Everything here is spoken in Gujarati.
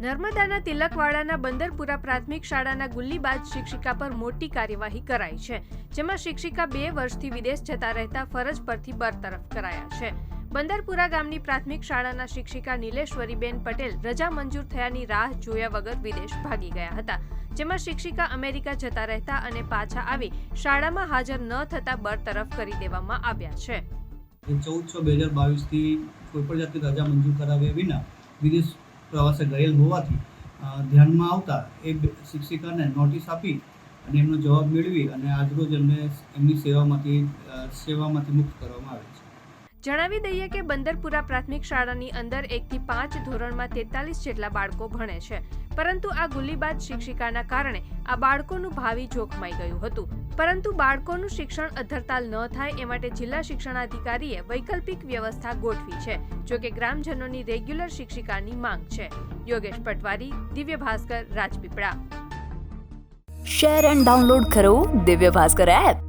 નર્મદાના તિલકવાડાના બંદરપુરા પ્રાથમિક શાળાના ગુલ્લીબાજ શિક્ષિકા પર મોટી કાર્યવાહી કરાઈ છે, જેમાં શિક્ષિકા બે વર્ષથી વિદેશ જતા રહેતા ફરજ પરથી બરતરફ કરાયા છે. બંદરપુરા ગામની પ્રાથમિક શાળાના શિક્ષિકા નીલેશ્વરીબેન પટેલ રજા મંજૂર થયાની રાહ જોયા વગર વિદેશ ભાગી ગયા હતા, જેમાં શિક્ષિકા અમેરિકા જતા રહેતા અને પાછા આવી શાળામાં હાજર ન થતા બરતરફ કરી દેવામાં આવ્યા છે. ચૌદ છ બે હજાર બાવીસથી કોઈપણ જાતની રજા મંજૂર કરાવ્યા વિના વિદેશ પ્રવાસે ગયેલ હોવાથી ધ્યાનમાં આવતા એ શિક્ષિકાને નોટિસ આપી અને એમનો જવાબ મેળવી અને આજરોજ એમને, એમની સેવામાંથી સેવામાંથી મુક્ત કરવામાં આવે છે. જણાવી દઈએ કે બંદરપુરા પ્રાથમિક શાળાની અંદર એકથી પાંચ ધોરણમાં તેતાલીસ જેટલા બાળકો ભણે છે. પરંતુ આ ગુલીબાદ શિક્ષિકાના કારણે આ બાળકોનું ભાવિ જોખમાઈ ગયું હતું. પરંતુ બાળકોનું શિક્ષણ અધરતાલ ન થાય એ માટે જિલ્લા શિક્ષણાધિકારીએ વૈકલ્પિક વ્યવસ્થા ગોઠવી છે, જો કે ગ્રામજનોની રેગ્યુલર શિક્ષિકાની માંગ છે. Yogesh Patwari, Divya Bhaskar, Rajpipla. Share and download કરો દિવ્ય ભાસ્કર એપ.